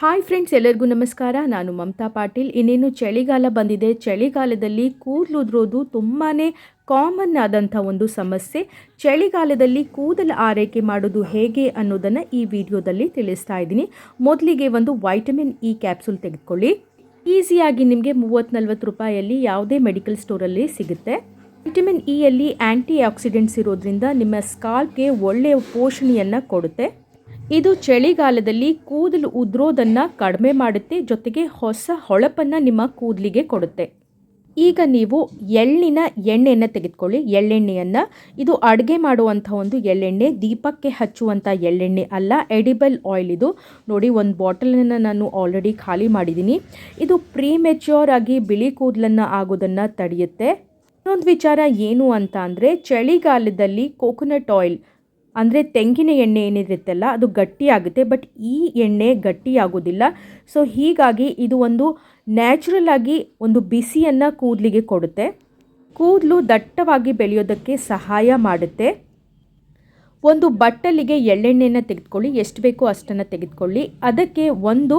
Hi friends ಎಲ್ಲರಿಗೂ ನಮಸ್ಕಾರ. ನಾನು ಮಮತಾ ಪಾಟೀಲ್. ಇನ್ನೇನು ಚಳಿಗಾಲ ಬಂದಿದೆ. ಚಳಿಗಾಲದಲ್ಲಿ ಕೂದಲು ಉದ್ರೋದು ತುಂಬಾ ಕಾಮನ್ ಆದಂಥ ಒಂದು ಸಮಸ್ಯೆ. ಚಳಿಗಾಲದಲ್ಲಿ ಕೂದಲು ಆರೈಕೆ ಮಾಡೋದು ಹೇಗೆ ಅನ್ನೋದನ್ನು ಈ ವಿಡಿಯೋದಲ್ಲಿ ತಿಳಿಸ್ತಾ ಇದ್ದೀನಿ. ಮೊದಲಿಗೆ ಒಂದು ವೈಟಮಿನ್ ಇ ಕ್ಯಾಪ್ಸೂಲ್ ತೆಗೆದುಕೊಳ್ಳಿ. ಈಸಿಯಾಗಿ ನಿಮಗೆ ಮೂವತ್ತು ನಲ್ವತ್ತು ರೂಪಾಯಲ್ಲಿ ಯಾವುದೇ ಮೆಡಿಕಲ್ ಸ್ಟೋರಲ್ಲಿ ಸಿಗುತ್ತೆ. ವಿಟಮಿನ್ ಇಯಲ್ಲಿ ಆ್ಯಂಟಿ ಆಕ್ಸಿಡೆಂಟ್ಸ್ ಇರೋದ್ರಿಂದ ನಿಮ್ಮ ಸ್ಕಾಲ್ಪ್ಗೆ ಒಳ್ಳೆಯ ಪೋಷಣೆಯನ್ನು ಕೊಡುತ್ತೆ. ಇದು ಚಳಿಗಾಲದಲ್ಲಿ ಕೂದಲು ಉದುರೋದನ್ನು ಕಡಿಮೆ ಮಾಡುತ್ತೆ, ಜೊತೆಗೆ ಹೊಸ ಹೊಳಪನ್ನು ನಿಮ್ಮ ಕೂದಲಿಗೆ ಕೊಡುತ್ತೆ. ಈಗ ನೀವು ಎಳ್ಳಿನ ಎಣ್ಣೆಯನ್ನು ತೆಗೆದುಕೊಳ್ಳಿ. ಎಳ್ಳೆಣ್ಣೆಯನ್ನು, ಇದು ಅಡುಗೆ ಮಾಡುವಂಥ ಒಂದು ಎಳ್ಳೆಣ್ಣೆ, ದೀಪಕ್ಕೆ ಹಚ್ಚುವಂಥ ಎಳ್ಳೆಣ್ಣೆ ಅಲ್ಲ, ಎಡಿಬಲ್ ಆಯಿಲ್ ಇದು. ನೋಡಿ, ಒಂದು ಬಾಟಲನ್ನು ನಾನು ಆಲ್ರೆಡಿ ಖಾಲಿ ಮಾಡಿದ್ದೀನಿ. ಇದು ಪ್ರೀಮೆಚ್ಯೂರ್ ಆಗಿ ಬಿಳಿ ಕೂದಲನ್ನು ಆಗೋದನ್ನು ತಡೆಯುತ್ತೆ. ಇನ್ನೊಂದು ವಿಚಾರ ಏನು ಅಂತ ಅಂದರೆ, ಚಳಿಗಾಲದಲ್ಲಿ ಕೋಕೋನಟ್ ಆಯಿಲ್ ಅಂದರೆ ತೆಂಗಿನ ಎಣ್ಣೆ ಏನಿರುತ್ತಲ್ಲ, ಅದು ಗಟ್ಟಿಯಾಗುತ್ತೆ ಬಟ್ ಈ ಎಣ್ಣೆ ಗಟ್ಟಿಯಾಗೋದಿಲ್ಲ ಸೊ ಹೀಗಾಗಿ ಇದು ಒಂದು ನ್ಯಾಚುರಲ್ ಆಗಿ ಒಂದು ಬಿಸಿಯನ್ನು ಕೂದಲಿಗೆ ಕೊಡುತ್ತೆ. ಕೂದಲು ದಟ್ಟವಾಗಿ ಬೆಳೆಯೋದಕ್ಕೆ ಸಹಾಯ ಮಾಡುತ್ತೆ. ಒಂದು ಬಟ್ಟಲಿಗೆ ಎಳ್ಳೆಣ್ಣೆಯನ್ನು ತೆಗೆದುಕೊಳ್ಳಿ, ಎಷ್ಟು ಬೇಕೋ ಅಷ್ಟನ್ನು ತೆಗೆದುಕೊಳ್ಳಿ. ಅದಕ್ಕೆ ಒಂದು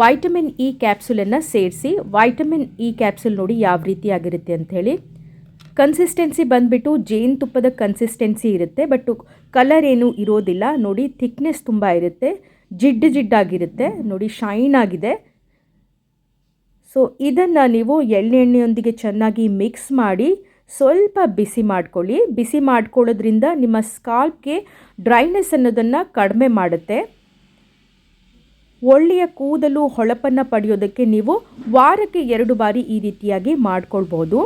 ವೈಟಮಿನ್ ಇ ಕ್ಯಾಪ್ಸುಲನ್ನು ಸೇರಿಸಿ. ವೈಟಮಿನ್ ಇ ಕ್ಯಾಪ್ಸುಲ್ ನೋಡಿ ಯಾವ ರೀತಿಯಾಗಿರುತ್ತೆ ಅಂಥೇಳಿ ಕನ್ಸಿಸ್ಟೆನ್ಸಿ ಬಂದುಬಿಟ್ಟು ಜೇನುತುಪ್ಪದ ಕನ್ಸಿಸ್ಟೆನ್ಸಿ ಇರುತ್ತೆ ಬಟ್ ಕಲರ್ ಏನು ಇರೋದಿಲ್ಲ. ನೋಡಿ ಥಿಕ್ನೆಸ್ ತುಂಬ ಇರುತ್ತೆ, ಜಿಡ್ಡು ಜಿಡ್ಡಾಗಿರುತ್ತೆ, ನೋಡಿ ಶೈನ್ ಆಗಿದೆ. ಸೊ ಇದನ್ನು ನೀವು ಎಳ್ಳೆಣ್ಣೆಯೊಂದಿಗೆ ಚೆನ್ನಾಗಿ ಮಿಕ್ಸ್ ಮಾಡಿ, ಸ್ವಲ್ಪ ಬಿಸಿ ಮಾಡ್ಕೊಳ್ಳಿ. ಬಿಸಿ ಮಾಡ್ಕೊಳ್ಳೋದ್ರಿಂದ ನಿಮ್ಮ ಸ್ಕಾಲ್ಪ್ಗೆ ಡ್ರೈನೆಸ್ ಅನ್ನೋದನ್ನು ಕಡಿಮೆ ಮಾಡುತ್ತೆ. ಒಳ್ಳೆಯ ಕೂದಲು ಹೊಳಪನ್ನು ಪಡೆಯೋದಕ್ಕೆ ನೀವು ವಾರಕ್ಕೆ ಎರಡು ಬಾರಿ ಈ ರೀತಿಯಾಗಿ ಮಾಡ್ಕೊಳ್ಬೋದು.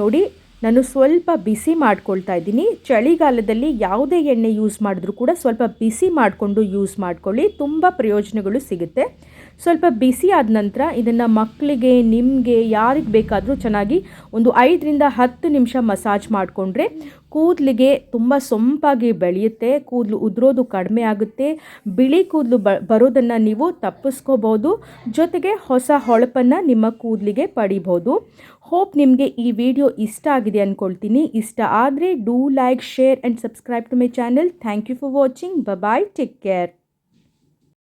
ನೋಡಿ ನಾನು ಸ್ವಲ್ಪ ಬಿಸಿ ಮಾಡ್ಕೊಳ್ತಾ ಇದ್ದೀನಿ. ಚಳಿಗಾಲದಲ್ಲಿ ಯಾವುದೇ ಎಣ್ಣೆ ಯೂಸ್ ಮಾಡಿದ್ರೂ ಕೂಡ ಸ್ವಲ್ಪ ಬಿಸಿ ಮಾಡಿಕೊಂಡು ಯೂಸ್ ಮಾಡ್ಕೊಳ್ಳಿ. ತುಂಬ ಪ್ರಯೋಜನಗಳು ಸಿಗುತ್ತೆ. ಸ್ವಲ್ಪ ಬಿಸಿ ಆದ ನಂತರ ಇದನ್ನು ಮಕ್ಕಳಿಗೆ, ನಿಮಗೆ, ಯಾರಿಗೆ ಬೇಕಾದರೂ ಚೆನ್ನಾಗಿ ಒಂದು ಐದರಿಂದ ಹತ್ತು ನಿಮಿಷ ಮಸಾಜ್ ಮಾಡಿಕೊಂಡ್ರೆ ಕೂದಲಿಗೆ ತುಂಬ ಸೊಂಪಾಗಿ ಬೆಳೆಯುತ್ತೆ. ಕೂದಲು ಉದುರೋದು ಕಡಿಮೆ ಆಗುತ್ತೆ. ಬಿಳಿ ಕೂದಲು ಬ, ಬರೋದನ್ನು ನೀವು ತಪ್ಪಿಸ್ಕೋಬೋದು. ಜೊತೆಗೆ ಹೊಸ ಹೊಳಪನ್ನು ನಿಮ್ಮ ಕೂದಲಿಗೆ ಪಡಿಬೋದು. ಹೋಪ್ ನಿಮಗೆ ಈ ವಿಡಿಯೋ ಇಷ್ಟ ಆಗಿದೆ ಅಂದ್ಕೊಳ್ತೀನಿ ಇಷ್ಟ ಆದರೆ do like share and subscribe to my channel thank you for watching bye take care